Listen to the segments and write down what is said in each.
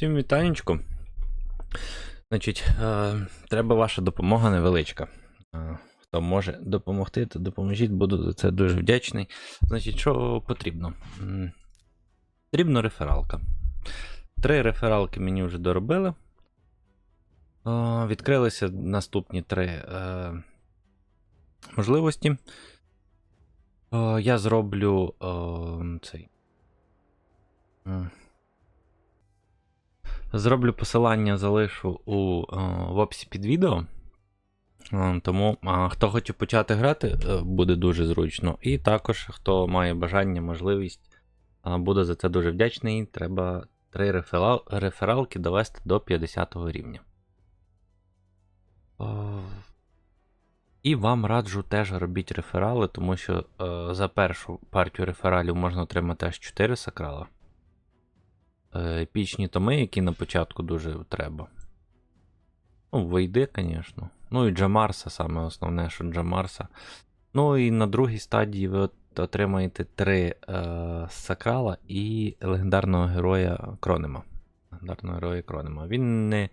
Всім вітанечку. Значить, е, треба ваша допомога невеличка. Е, хто може допомогти, то допоможіть, буду за це дуже вдячний. Значить, що потрібно? Потрібна рефералка. Три рефералки мені вже доробили. Е, відкрилися наступні три е, можливості. Е, я зроблю е, цей. Зроблю посилання, залишу у, е, в описі під відео. Е, Тому е, хто хоче почати грати, буде дуже зручно. І також, хто має бажання, можливість, буде за це дуже вдячний. Треба три реферал, рефералки довести до 50 рівня. І вам раджу теж робіть реферали, тому що за першу партію рефералів можна отримати аж 4 сакрала. Епічні томи, які на початку дуже треба. Ну, вийди, звісно. Ну і Джамарса, саме основне, що Джамарса. Ну і на другій стадії ви отримаєте три е, сакрала і легендарного героя Кронема. Легендарного героя Кронема. Він не,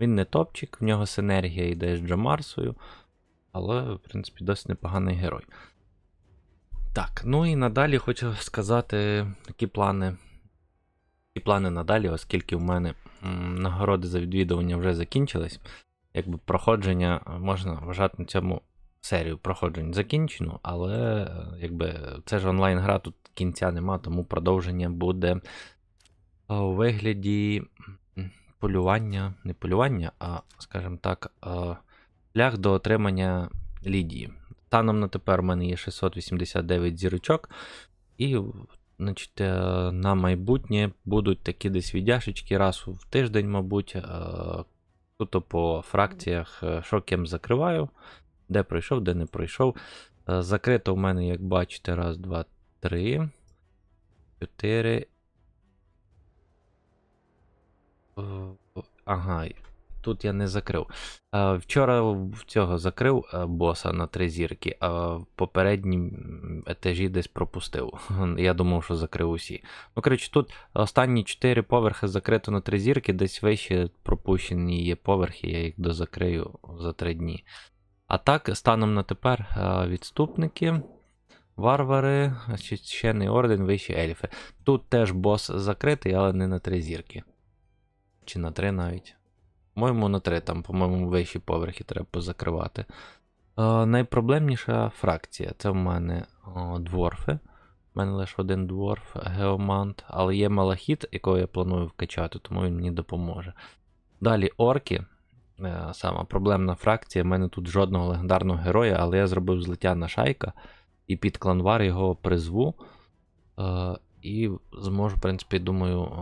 він не топчик, в нього синергія йде з Джамарсою, але, в принципі, досить непоганий герой. Так, ну і надалі хочу сказати, які плани і плани надалі, оскільки в мене нагороди за відвідування вже закінчились. Якби проходження е, можна вважати на цьому серію проходжень закінчено, але е, якби це ж онлайн-гра, тут кінця нема, тому продовження буде у вигляді полювання, не полювання, а, скажімо так, е, шлях до отримання Лідії. Станом на тепер у мене є 689 зірочок, і Значить, е, на майбутнє будуть такі десь віддяшечки раз в тиждень, мабуть. е, Суто по фракціях, е, закриваю, де пройшов, де не пройшов. Е, Закрито в мене, як бачите, раз, два, три, чотири. Ага, тут я не закрив. Е, Вчора цього закрив е, боса на три зірки, а в попереднім етажі десь пропустив. Я думав, що закрив усі. Ну, коротше, тут останні чотири поверхи закрито на три зірки, десь вище пропущені є поверхи, я їх дозакрию за три дні. А так, станом на тепер е, відступники, варвари, священний орден, вищі ельфи. Тут теж бос закритий, але не на три зірки. Чи на три навіть. По-моєму, на три, там, по-моєму, вищі поверхи треба позакривати. Е, найпроблемніша фракція це в мене о, дворфи. У мене лише один дворф, геомант, але є малахіт, якого я планую вкачати, тому він мені допоможе. Далі орки. Е, сама проблемна фракція. У мене тут жодного легендарного героя, але я зробив злиття на шайка і під кланвар його призву. Е, і зможу, в принципі, думаю,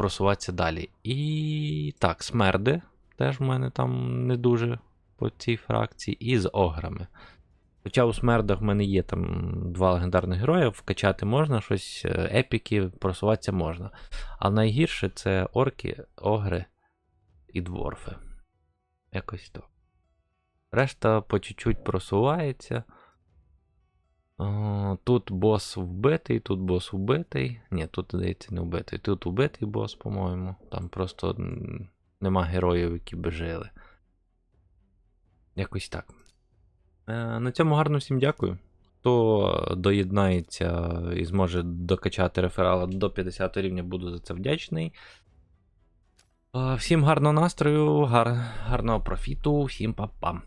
просуватися далі. І так, смерди теж в мене там не дуже по цій фракції, і з ограми. Хоча у смердах в мене є там два легендарних героя, вкачати можна, щось е, епіки, просуватися можна. А найгірше це орки, огри і дворфи. Якось то. Решта по чуть-чуть просувається. Тут бос вбитий, тут бос вбитий. Ні, тут, здається, не вбитий. Тут вбитий бос, по-моєму. Там просто нема героїв, які би жили. Якось так. Е, на цьому гарно всім дякую. Хто доєднається і зможе докачати реферала до 50 рівня, буду за це вдячний. Е, Всім гарного настрою, гар, гарного профіту, всім па-пам.